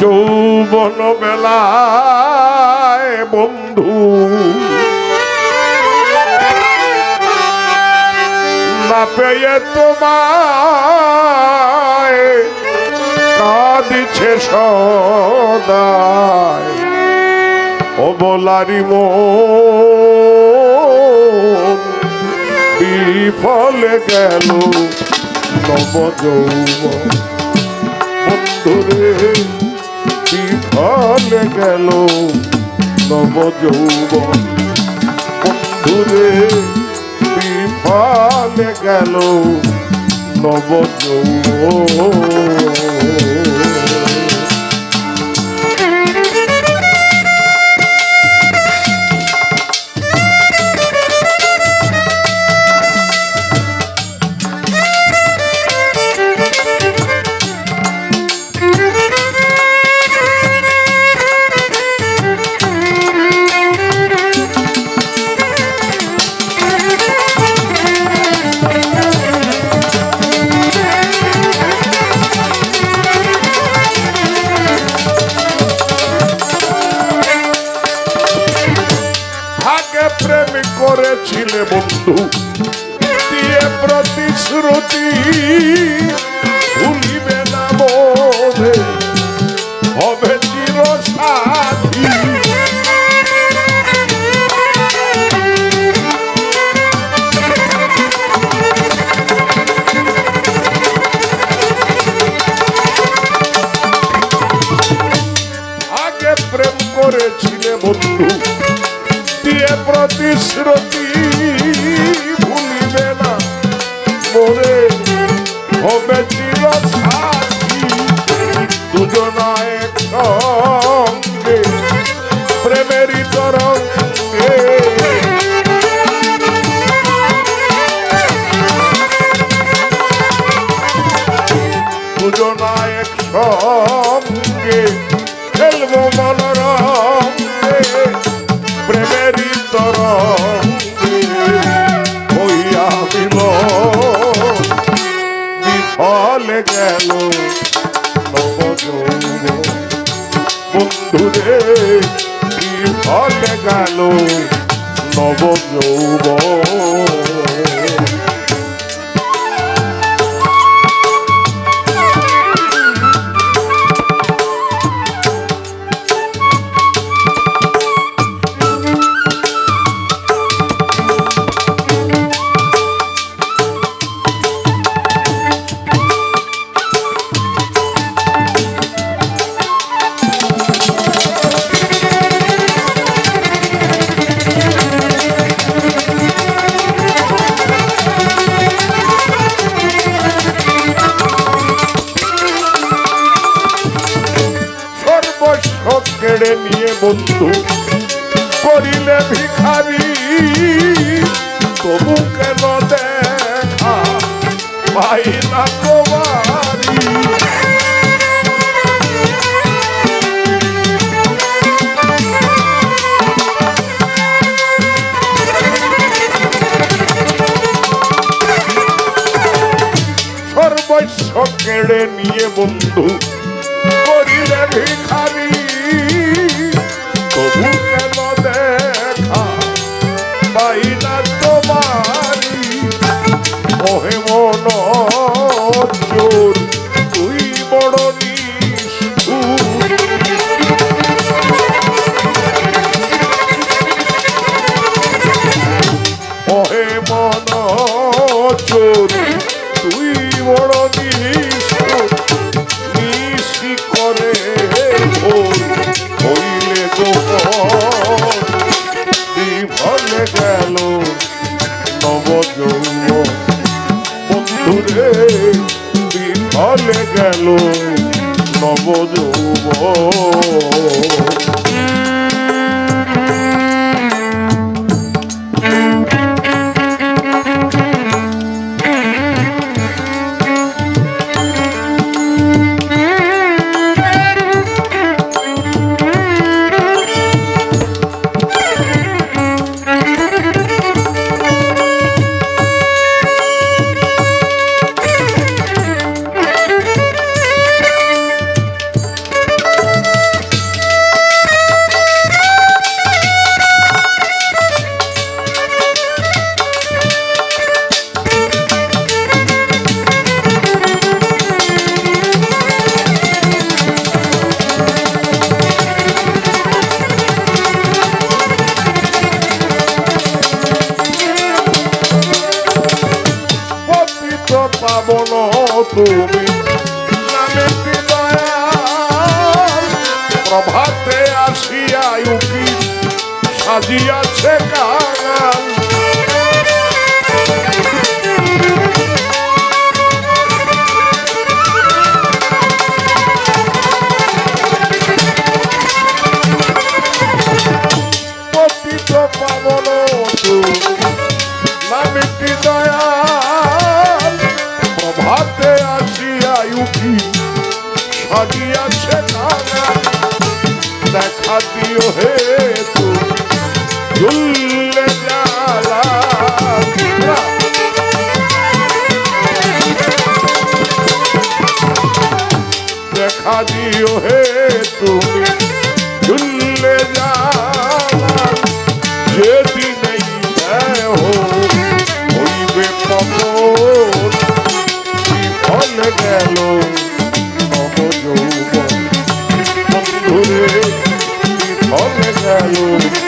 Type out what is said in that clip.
যৌবন বেলায় বন্ধু। না পেয়ে তোমায় কাঁদিছে সদায়। ও বলারি মন, বিফলে গেল নব যৌবন। বন্ধুরে বিফলে গেল নব যৌবন বন্ধুরে বিফলে গেল নব যৌবন প্রেম করেছিলে বন্ধু। দিয়ে প্রতিশ্রুতি ভুলিবে না মনে হবে চির সাথী আগে প্রেম করেছিলে বন্ধু। দিয়ে প্রতিশ্রুতি বন্ধুরে বিফলে গেল নব যৌবন কেড়ে নিয়ে বন্ধু, করিলে ভিখারি, তবু কেন দেখা পাই না তোমারি সর্বস্ব কেড়ে নিয়ে বন্ধু, করিলে ভিখারি Oh. তুমি নামে প্রভাতে আসিয়া উকি সাজিয়াছে কাল। সাজিয়াছে কাঙাল দেখা দিও হে তুমি ঝুললে জ্বালা দেখা দিও হে তুমি ঝুললে জ্বালা যেদিন হইবে বিফল গেল। যৌবন বন্ধুরে বিফল গেল